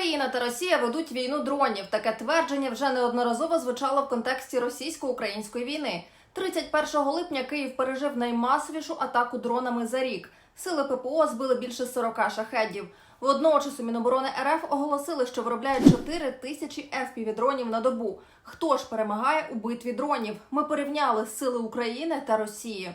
Україна та Росія ведуть війну дронів. Таке твердження вже неодноразово звучало в контексті російсько-української війни. 31 липня Київ пережив наймасовішу атаку дронами за рік. Сили ППО збили більше 40 шахедів. Водночас у Міноборони РФ оголосили, що виробляють 4 тисячі FPV-дронів на добу. Хто ж перемагає у битві дронів? Ми порівняли сили України та Росії.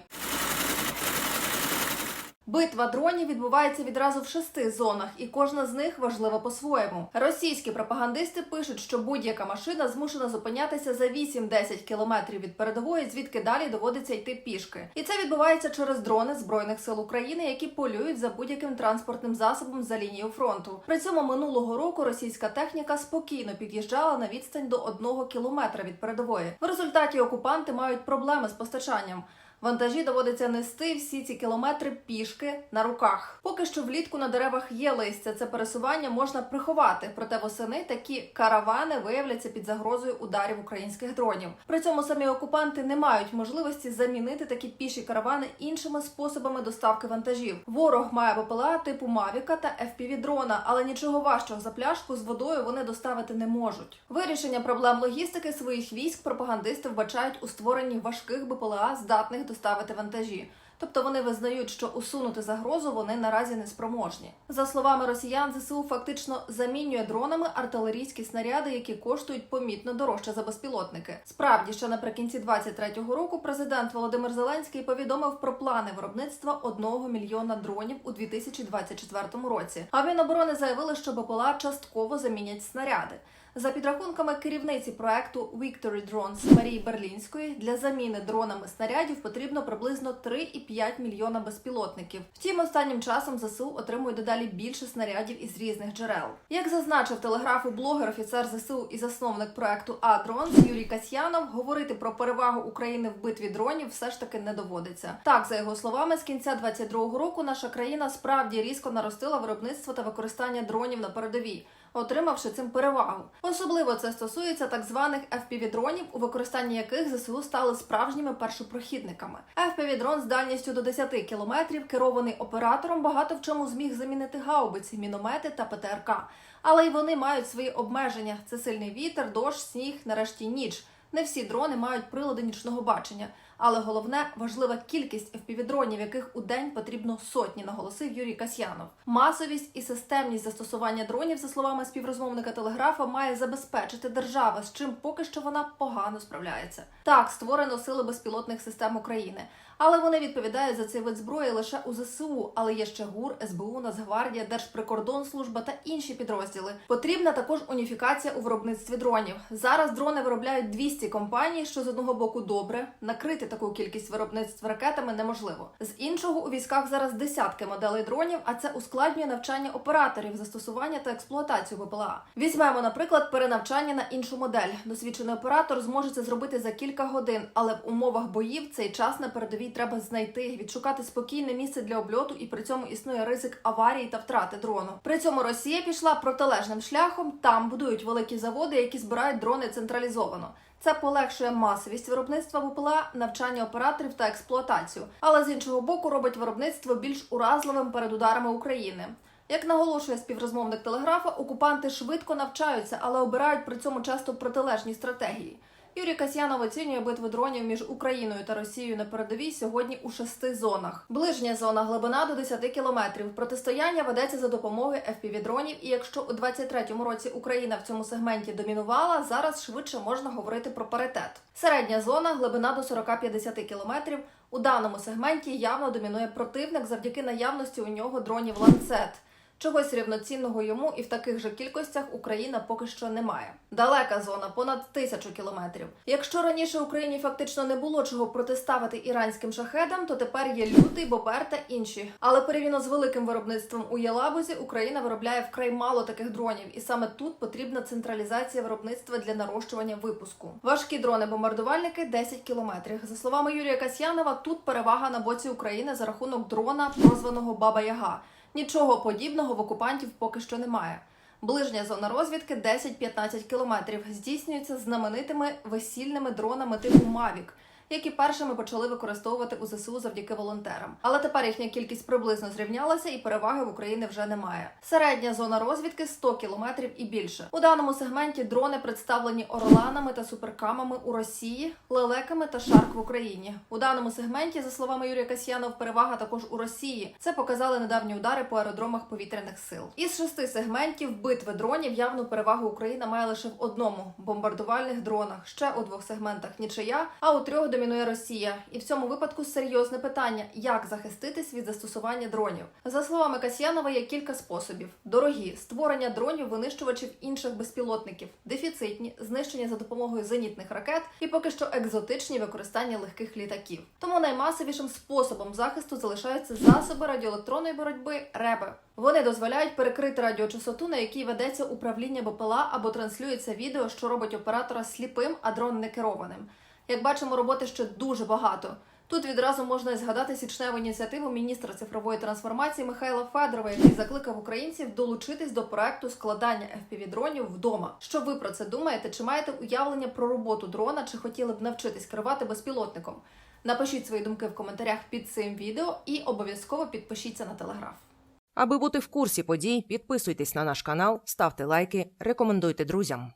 Битва дронів відбувається відразу в шести зонах, і кожна з них важлива по-своєму. Російські пропагандисти пишуть, що будь-яка машина змушена зупинятися за 8-10 кілометрів від передової, звідки далі доводиться йти пішки. І це відбувається через дрони збройних сил України, які полюють за будь-яким транспортним засобом за лінією фронту. При цьому минулого року російська техніка спокійно під'їжджала на відстань до одного кілометра від передової. В результаті окупанти мають проблеми з постачанням. Вантажі доводиться нести всі ці кілометри пішки на руках. Поки що влітку на деревах є листя. Це пересування можна приховати. Проте восени такі каравани виявляться під загрозою ударів українських дронів. При цьому самі окупанти не мають можливості замінити такі піші каравани іншими способами доставки вантажів. Ворог має БПЛА типу Мавіка та fpv дрона, але нічого важчого за пляшку з водою вони доставити не можуть. Вирішення проблем логістики своїх військ пропагандисти вбачають у створенні важких БПЛА, здатних доставити вантажі. Тобто вони визнають, що усунути загрозу вони наразі не спроможні. За словами росіян, ЗСУ фактично замінює дронами артилерійські снаряди, які коштують помітно дорожче за безпілотники. Справді, ще наприкінці 23-го року президент Володимир Зеленський повідомив про плани виробництва одного мільйона дронів у 2024 році. А Міноборони заявили, що БПЛА частково замінять снаряди. За підрахунками керівниці проекту Victory Drones Марії Берлінської для заміни дронами снарядів потрібно приблизно 3,5 мільйона безпілотників. Втім, останнім часом ЗСУ отримує дедалі більше снарядів із різних джерел. Як зазначив телеграфу блогер, офіцер ЗСУ і засновник проекту А-Дронс Юрій Касьянов, говорити про перевагу України в битві дронів все ж таки не доводиться. Так, за його словами, з кінця 22-го року наша країна справді різко наростила виробництво та використання дронів на передовій отримавши цим перевагу. Особливо це стосується так званих FPV-дронів, у використанні яких ЗСУ стали справжніми першопрохідниками. FPV-дрон з дальністю до 10 кілометрів, керований оператором, багато в чому зміг замінити гаубиці, міномети та ПТРК. Але й вони мають свої обмеження: це сильний вітер, дощ, сніг, нарешті ніч. Не всі дрони мають прилади нічного бачення, але головне важлива кількість FPV-дронів, яких у день потрібно сотні, наголосив Юрій Касьянов. Масовість і системність застосування дронів, за словами співрозмовника телеграфа, має забезпечити держава, з чим поки що вона погано справляється. Так створено сили безпілотних систем України, але вони відповідають за цей вид зброї лише у ЗСУ. Але є ще ГУР, СБУ, Нацгвардія, Держприкордонслужба та інші підрозділи. Потрібна також уніфікація у виробництві дронів. Зараз дрони виробляють 200 компаній, що з одного боку добре накрити таку кількість виробництв ракетами неможливо. З іншого у військах зараз десятки моделей дронів, а це ускладнює навчання операторів, застосування та експлуатацію БПЛА. Візьмемо, наприклад, перенавчання на іншу модель. Досвідчений оператор зможе це зробити за кілька годин, але в умовах боїв цей час на передовій треба знайти, відшукати спокійне місце для обльоту, і при цьому існує ризик аварії та втрати дрону. При цьому Росія пішла протилежним шляхом. Там будують великі заводи, які збирають дрони централізовано. Це полегшує масовість виробництва БПЛА, навчання операторів та експлуатацію, але з іншого боку робить виробництво більш уразливим перед ударами України. Як наголошує співрозмовник телеграфа, окупанти швидко навчаються, але обирають при цьому часто протилежні стратегії. Юрій Касьянов оцінює битву дронів між Україною та Росією на передовій сьогодні у шести зонах. Ближня зона глибина до 10 кілометрів. Протистояння ведеться за допомогою FPV-дронів, і якщо у 23-му році Україна в цьому сегменті домінувала, зараз швидше можна говорити про паритет. Середня зона глибина до 40-50 кілометрів. У даному сегменті явно домінує противник завдяки наявності у нього дронів ланцет. Чогось рівноцінного йому і в таких же кількостях Україна поки що не має. Далека зона понад тисячу кілометрів. Якщо раніше Україні фактично не було чого протиставити іранським шахедам, то тепер є лютий, бобер та інші. Але порівняно з великим виробництвом у Єлабузі, Україна виробляє вкрай мало таких дронів, і саме тут потрібна централізація виробництва для нарощування випуску. Важкі дрони-бомбардувальники 10 кілометрів. За словами Юрія Касьянова, тут перевага на боці України за рахунок дрона, прозваного Баба Яга. Нічого подібного в окупантів поки що немає. Ближня зона розвідки 10-15 кілометрів здійснюється знаменитими весільними дронами типу Мавік. Які першими почали використовувати у ЗСУ завдяки волонтерам. Але тепер їхня кількість приблизно зрівнялася, і переваги в Україні вже немає. Середня зона розвідки 100 кілометрів і більше. У даному сегменті дрони представлені орланами та суперкамами у Росії, лелеками та шарк в Україні. У даному сегменті, за словами Юрія Касьянов, перевага також у Росії. Це показали недавні удари по аеродромах повітряних сил. Із шести сегментів битви дронів явну перевагу Україна має лише в одному бомбардувальних дронах. Ще у двох сегментах нічия, а у трьох домінує Росія. І в цьому випадку серйозне питання: як захиститись від застосування дронів. За словами Касьянова, є кілька способів: дорогі створення дронів, винищувачів інших безпілотників, дефіцитні знищення за допомогою зенітних ракет і поки що екзотичні використання легких літаків. Тому наймасовішим способом захисту залишаються засоби радіоелектронної боротьби РЕБи. Вони дозволяють перекрити радіочастоту, на якій ведеться управління БПЛА або транслюється відео, що робить оператора сліпим, а дрон не керованим. Як бачимо, роботи ще дуже багато. Тут відразу можна згадати січневу ініціативу міністра цифрової трансформації Михайла Федорова, який закликав українців долучитись до проекту складання fpv дронів вдома. Що ви про це думаєте? Чи маєте уявлення про роботу дрона, чи хотіли б навчитись керувати безпілотником? Напишіть свої думки в коментарях під цим відео і обов'язково підпишіться на телеграф. Аби бути в курсі подій, підписуйтесь на наш канал, ставте лайки, рекомендуйте друзям.